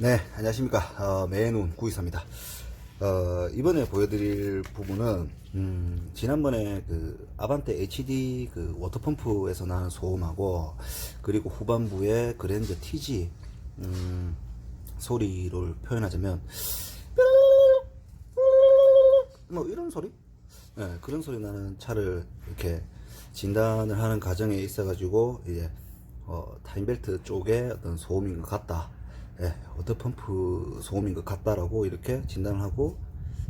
네, 안녕하십니까. 어, 매눈 구이사입니다. 어, 이번에 보여드릴 부분은, 음, 지난번에 그 아반떼 HD 그 워터펌프에서 나는 소음하고, 그리고 후반부에 그랜저 TG, 음, 소리를 표현하자면, 뭐 이런 소리? 네, 그런 소리 나는 차를 이렇게 진단을 하는 과정에 있어 가지고 이제 어, 타임벨트 쪽에 어떤 소음인 것 같다. 예, 워터펌프 소음인 것 같다라고 이렇게 진단을 하고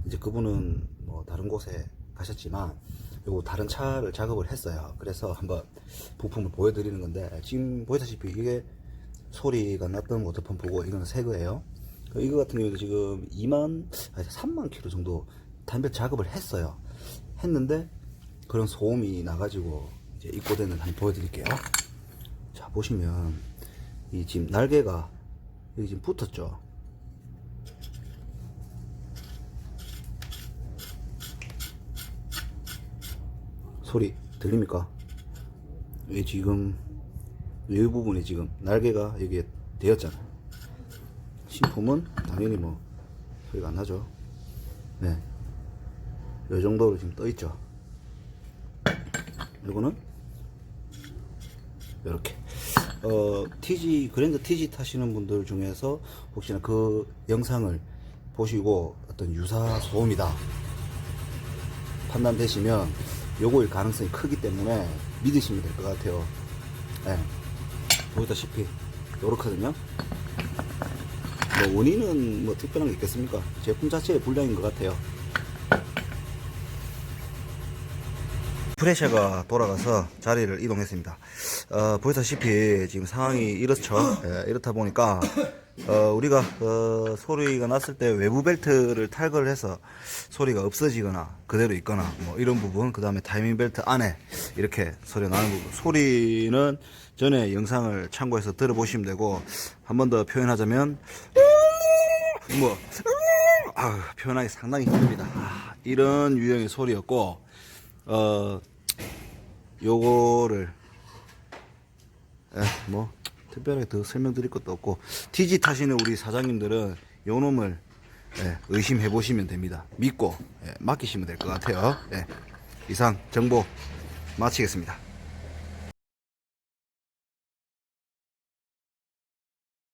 이제 그분은 뭐 다른 곳에 가셨지만 요거 다른 차를 작업을 했어요. 그래서 한번 부품을 보여드리는 건데 지금 보시다시피 이게 소리가 났던 워터펌프고 이거는 새 거예요. 이거 같은 경우도 지금 2만, 아니 3만 킬로 정도 담배 작업을 했어요. 했는데 그런 소음이 나가지고 이제 입고되는 한번 보여드릴게요. 자 보시면 이 지금 날개가 여기 지금 붙었죠. 소리 들립니까? 이 지금 이 부분이 지금 날개가 여기에 되었잖아요. 신품은 당연히 뭐 소리가 안 나죠. 네. 이 정도로 지금 떠 있죠. 이거는 이렇게 어 TG 그랜저 TG 타시는 분들 중에서 혹시나 그 영상을 보시고 어떤 유사 소음이다 판단되시면 요거일 가능성이 크기 때문에 믿으시면 될 것 같아요. 예. 보시다시피 요렇거든요. 뭐 원인은 뭐 특별한 게 있겠습니까? 제품 자체의 불량인 것 같아요. 프레셔가 돌아가서 자리를 이동했습니다. 어, 보시다시피 지금 상황이 이렇죠. 예, 이렇다 보니까 어, 우리가 어, 소리가 났을 때 외부 벨트를 탈거를 해서 소리가 없어지거나 그대로 있거나 뭐 이런 부분 그 다음에 타이밍 벨트 안에 이렇게 소리가 나는 부분 소리는 전에 영상을 참고해서 들어보시면 되고 한 번 더 표현하자면 뭐 아, 표현하기 상당히 힘듭니다. 아, 이런 유형의 소리였고 어 요거를 에, 뭐 특별하게 더 설명드릴 것도 없고 TG 타시는 우리 사장님들은 요 놈을 예, 의심해 보시면 됩니다. 믿고 예, 맡기시면 될 것 같아요. 예, 이상 정보 마치겠습니다.